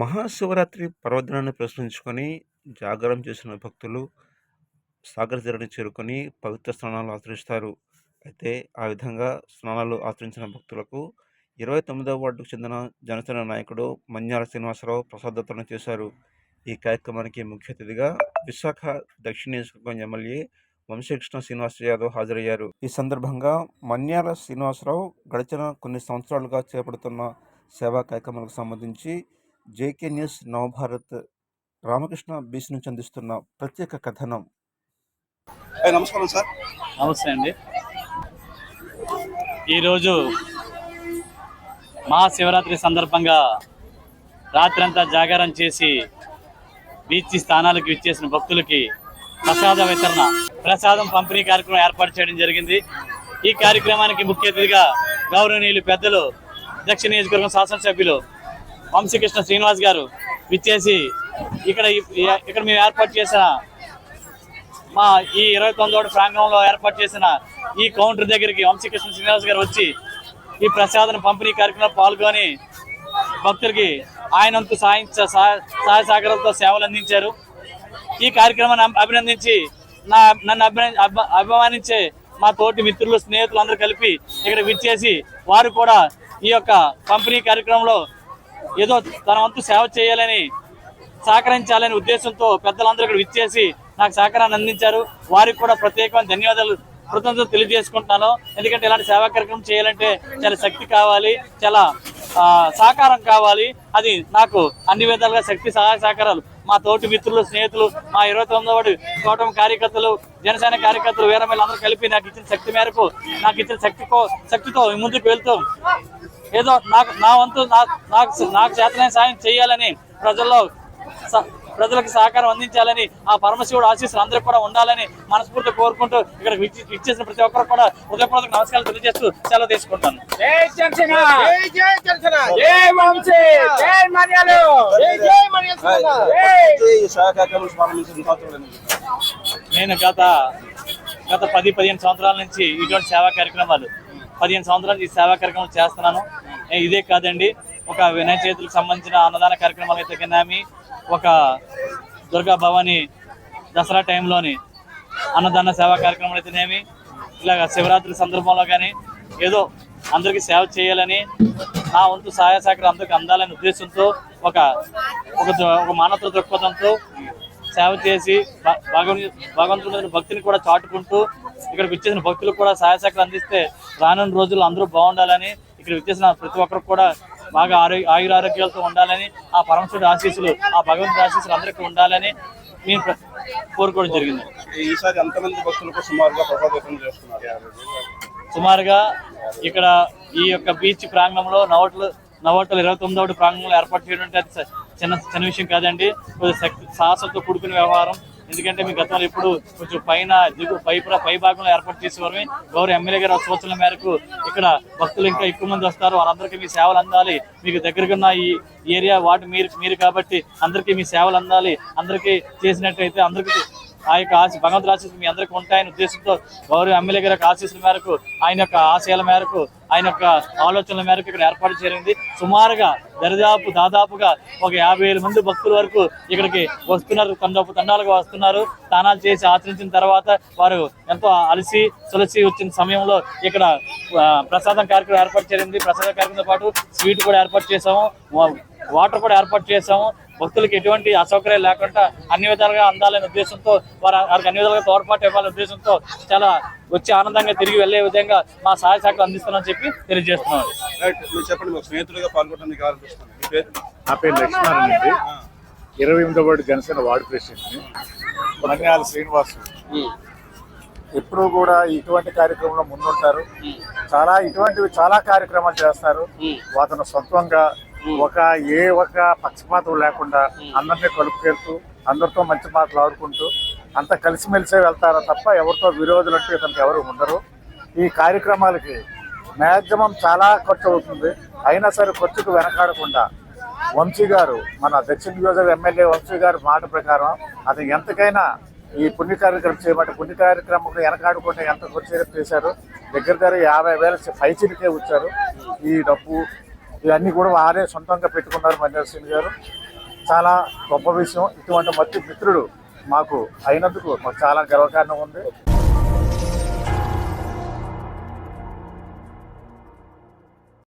మహాశివరాత్రి పర్వదినాన్ని ప్రశ్నించుకొని జాగారం చేసిన భక్తులు సాగర తీరాన్ని చేరుకొని పవిత్ర స్నానాలు ఆచరిస్తారు. అయితే ఆ విధంగా స్నానాలు ఆచరించిన భక్తులకు ఇరవై తొమ్మిదవ వార్డుకు చెందిన జనసేన నాయకుడు మన్యాల శ్రీనివాసరావు ప్రసాదోత్తరణ చేశారు. ఈ కార్యక్రమానికి ముఖ్య అతిథిగా విశాఖ దక్షిణ నియోజకవర్గం ఎమ్మెల్యే వంశీకృష్ణ శ్రీనివాస యాదవ్ హాజరయ్యారు. ఈ సందర్భంగా మన్యాల శ్రీనివాసరావు గడిచిన కొన్ని సంవత్సరాలుగా చేపడుతున్న సేవా కార్యక్రమాలకు సంబంధించి JK news Navbharat Ramakrishna beach నుంచి అందిస్తున్న ప్రత్యేక కథనం. ఏ, నమస్కారం సార్. నమస్తే అండి. ఈరోజు మహాశివరాత్రి సందర్భంగా రాత్రంతా జాగారం చేసి బీచ్ స్థానాలకు ఇచ్చేసిన భక్తులకి ప్రసాద వితరణ ప్రసాదం పంపిణీ కార్యక్రమం ఏర్పాటు చేయడం జరిగింది. ఈ కార్యక్రమానికి ముఖ్య అతిథిగా గౌరవనీయులు పెద్దలు దక్షిణ నియోజకవర్గం శాసనసభ్యులు వంశీకృష్ణ శ్రీనివాస్ గారు విచ్చేసి ఇక్కడ ఇక్కడ మేము ఏర్పాటు చేసిన మా ఈ ఇరవై తొమ్మిదవ ప్రాంగణంలో ఏర్పాటు చేసిన ఈ కౌంటర్ దగ్గరికి వంశీకృష్ణ శ్రీనివాస్ గారు వచ్చి ఈ ప్రసాదం పంపిణీ కార్యక్రమంలో పాల్గొని భక్తులకి ఆయనంత సాయం సహాయ సహకారాలతో సేవలు అందించారు. ఈ కార్యక్రమాన్ని అభినందించి నా నన్ను అభిన- అభిమానించే మా తోటి మిత్రులు స్నేహితులు అందరూ కలిపి ఇక్కడ విచ్చేసి వారు కూడా ఈ యొక్క పంపిణీ కార్యక్రమంలో ఏదో తన వంతు సేవ చేయాలని సహకరించాలనే ఉద్దేశంతో పెద్దలందరూ ఇక్కడ విచ్చేసి నాకు సహకారాన్ని అందించారు. వారికి కూడా ప్రత్యేకమైన ధన్యవాదాలు కృతజ్ఞతలు తెలియజేసుకుంటున్నాను. ఎందుకంటే ఇలాంటి సేవా కార్యక్రమం చేయాలంటే చాలా శక్తి కావాలి చాలా సహకారం కావాలి. అది నాకు అన్ని విధాలుగా శక్తి సహాయ సహకారాలు. మా తోటి మిత్రులు స్నేహితులు మా ఇరవై తొమ్మిదవ కూటమి కార్యకర్తలు జనసేన కార్యకర్తలు వీరమల్లి అందరూ కలిపి నాకు ఇచ్చిన శక్తి మేరకు నాకు ఇచ్చిన శక్తితో శక్తితో ముందుకు వెళ్తూ ఏదో నాకు నా వంతు నా- నాకు నాకు చేతనైన సాయం చేయాలని ప్రజల్లో ప్రజలకు సహకారం అందించాలని ఆ పరమశివుడు ఆశీస్సులు అందరూ కూడా ఉండాలని మనస్ఫూర్తి కోరుకుంటూ ఇక్కడ విచ్చి- విచ్చేసిన ప్రతి ఒక్కరు కూడా హృదయపూర్వక నమస్కారాలు తెలియజేస్తూ సెలవు తీసుకుంటాను. కార్యక్రమం నేను గత గత పది పదిహేను సంవత్సరాల నుంచి ఇటువంటి సేవా కార్యక్రమాలు పదిహేను సంవత్సరాలు ఈ సేవా కార్యక్రమాలు చేస్తున్నాను. ఇదే కాదండి. ఒక వినాయక చేతులకు సంబంధించిన అన్నదాన కార్యక్రమాలు అయితే కన్నామి ఒక దుర్గా భవాని దసరా టైంలోని అన్నదాన సేవా కార్యక్రమాలు అయితేనేమి ఇలాగ శివరాత్రి సందర్భంలో కానీ ఏదో అందరికీ సేవ చేయాలని నా వంతు సహాయ సహకారం అందరికి అందాలనే ఉద్దేశంతో ఒక ఒక ద- ఒక మానవత దృక్పథంతో సేవ చేసి భ- భగవన్ భగవంతుడి భక్తిని కూడా చాటుకుంటూ ఇక్కడికి వచ్చేసిన భక్తులకు కూడా సహాయ సహకారం అందిస్తే రానున్న రోజుల్లో అందరూ బాగుండాలని ఇక్కడ వచ్చేసిన ప్రతి ఒక్కరు కూడా బాగా ఆరోగ్య ఆయురారోగ్యాలతో ఉండాలని ఆ పరమశుడి ఆశీస్సులు ఆ భగవంతుడి ఆశీస్సులు అందరికీ ఉండాలని నేను ప్ర- కోరుకోవడం జరిగింది. ఈసారి ఎంతమంది భక్తులకు సుమారుగా ప్రసాదం చేస్తున్నారు? సుమారుగా ఇక్కడ ఈ యొక్క బీచ్ ప్రాంగణంలో నవటలు నవటలు ఇరవై తొమ్మిదవ ప్రాంగణంలో ఏర్పాటు చేయడం చిన్న చిన్న విషయం కాదండి. కొద్దిగా సాహసంతో కూడుకున్న వ్యవహారం. ఎందుకంటే మీ గతంలో ఇప్పుడు కొంచెం పైన దిగు పై పై భాగంలో ఏర్పాటు చేసేవారమే గౌరవ ఎమ్మెల్యే గారి సూచనల మేరకు ఇక్కడ భక్తులు ఇంకా ఎక్కువ మంది వస్తారు. వారందరికీ మీ సేవలు అందాలి. మీకు దగ్గరగా ఈ ఏరియా వాటి మీరు మీరు కాబట్టి అందరికీ మీ సేవలు అందాలి. అందరికీ చేసినట్టయితే అందరికీ ఆ యొక్క ఆశ భగవంతుడి ఆశీస్సులు మీ అందరికీ ఉంటాయని ఉద్దేశంతో గౌరవ ఎమ్మెల్యే గారి యొక్క ఆశీస్సుల మేరకు ఆయన యొక్క ఆశయాల మేరకు ఆయన యొక్క ఆలోచనల మేరకు ఇక్కడ ఏర్పాటు చేయనుంది సుమారుగా దరిదాపు దాదాపుగా ఒక యాభై వేల మంది భక్తుల వరకు ఇక్కడికి వస్తున్నారు. తండపు తండాలుగా వస్తున్నారు. స్నానాలు చేసి ఆచరించిన తర్వాత వారు ఎంతో అలసి తులసి వచ్చిన సమయంలో ఇక్కడ ప్రసాదం కార్యక్రమం ఏర్పాటు చేరింది ప్రసాద కార్యక్రమంతో పాటు స్వీట్ కూడా ఏర్పాటు చేసాము వాటర్ కూడా ఏర్పాటు చేసాము భక్తులకు ఎటువంటి అసౌకర్యాలు లేకుండా అన్ని విధాలుగా అందాలనే ఉద్దేశంతో వారు వారికి అన్ని విధాలుగా తోడ్పాటు ఇవ్వాలనే ఉద్దేశంతో చాలా వచ్చి ఆనందంగా తిరిగి వెళ్ళే విధంగా మా సహాయ శాఖలు అందిస్తున్నామని చెప్పి తెలియజేస్తున్నాం చెప్పండి స్నేహితులుగా పాల్గొనడానికి నా పేరు లక్ష్మీనారాయణ అండి. ఇరవై ఎనిమిదో వార్డు జనసేన వార్డు ప్రెసిడెంట్ని. మన్యాల శ్రీనివాసు. ఎప్పుడూ కూడా ఇటువంటి కార్యక్రమంలో ముందుంటారు. చాలా ఇటువంటివి చాలా కార్యక్రమాలు చేస్తారు. అతను సొంతంగా ఒక ఏ ఒక పక్షపాతం లేకుండా అందరినీ కలుపుకెళ్తూ అందరితో మంచి మాటలు ఆడుకుంటూ అంత కలిసిమెలిసే వెళ్తారు తప్ప ఎవరితో విరోధులు అంటూ ఇతనికి ఎవరు ఉండరు. ఈ కార్యక్రమాలకి మ్యాక్సిమం చాలా ఖర్చు అవుతుంది. అయినా సరే ఖర్చుకు వెనకాడకుండా వంశీ గారు మన దక్షిణ నియోజక ఎమ్మెల్యే వంశీ గారి మాట ప్రకారం అతను ఎంతకైనా ఈ పుణ్య కార్యక్రమం చేయమంటే పుణ్య కార్యక్రమం వెనకాడకుండా ఎంత ఖర్చు చేశారు? దగ్గర దగ్గర యాభై వేల పైచిలకే వచ్చారు. ఈ డబ్బు ఇవన్నీ కూడా వారే సొంతంగా పెట్టుకున్నారు మంజర్ సింగ్ గారు. చాలా గొప్ప విషయం. ఇటువంటి మంచి మిత్రుడు మాకు అయినందుకు మాకు చాలా గర్వకారణం ఉంది.